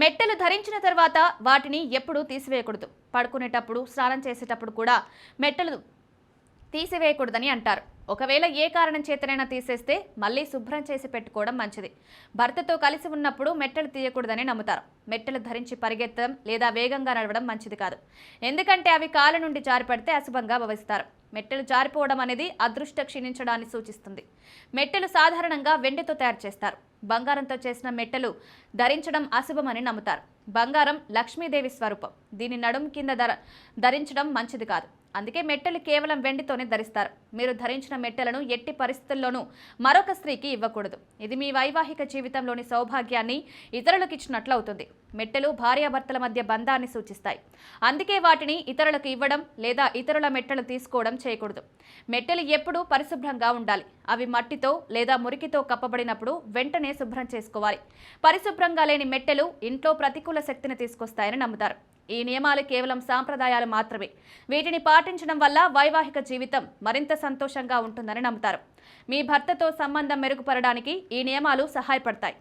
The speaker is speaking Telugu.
మెట్టెలు ధరించిన తర్వాత వాటిని ఎప్పుడూ తీసివేయకూడదు. పడుకునేటప్పుడు స్నానం చేసేటప్పుడు కూడా మెట్టెలు తీసివేయకూడదని అంటారు. ఒకవేళ ఏ కారణం చేతనైనా తీసేస్తే మళ్ళీ శుభ్రం చేసి పెట్టుకోవడం మంచిది. భర్తతో కలిసి ఉన్నప్పుడు మెట్టెలు తీయకూడదని నమ్ముతారు. మెట్టెలు ధరించి పరిగెత్తడం లేదా వేగంగా నడవడం మంచిది కాదు. ఎందుకంటే అవి కాళ్ళ నుండి జారిపడితే అశుభంగా భవిస్తారు. మెట్టెలు జారిపోవడం అనేది అదృష్ట క్షీణించడాన్ని సూచిస్తుంది. మెట్టెలు సాధారణంగా వెండితో తయారు చేస్తారు. బంగారంతో చేసిన మెట్టెలు ధరించడం అశుభమని నమ్ముతారు. బంగారం లక్ష్మీదేవి స్వరూపం. దీని నడుం కింద ధర ధరించడం మంచిది కాదు. అందుకే మెట్టెలు కేవలం వెండితోనే ధరిస్తారు. మీరు ధరించిన మెట్టెలను ఎట్టి పరిస్థితుల్లోనూ మరొక స్త్రీకి ఇవ్వకూడదు. ఇది మీ వైవాహిక జీవితంలోని సౌభాగ్యాన్ని ఇతరులకు ఇచ్చినట్లు అవుతుంది మెట్టెలు భార్యాభర్తల మధ్య బంధాన్ని సూచిస్తాయి. అందుకే వాటిని ఇతరులకు ఇవ్వడం లేదా ఇతరుల మెట్టెలు తీసుకోవడం చేయకూడదు. మెట్టెలు ఎప్పుడూ పరిశుభ్రంగా ఉండాలి. అవి మట్టితో లేదా మురికితో కప్పబడినప్పుడు వెంటనే శుభ్రం చేసుకోవాలి. పరిశుభ్రంగా లేని మెట్టెలు ఇంట్లో ప్రతికూల శక్తిని తీసుకొస్తాయని నమ్ముతారు. ఈ నియమాలు కేవలం సాంప్రదాయాలు మాత్రమే. వీటిని పాటించడం వల్ల వైవాహిక జీవితం మరింత సంతోషంగా ఉంటుందని నమ్ముతారు. మీ భర్తతో సంబంధం మెరుగుపరడానికి ఈ నియమాలు సహాయపడతాయి.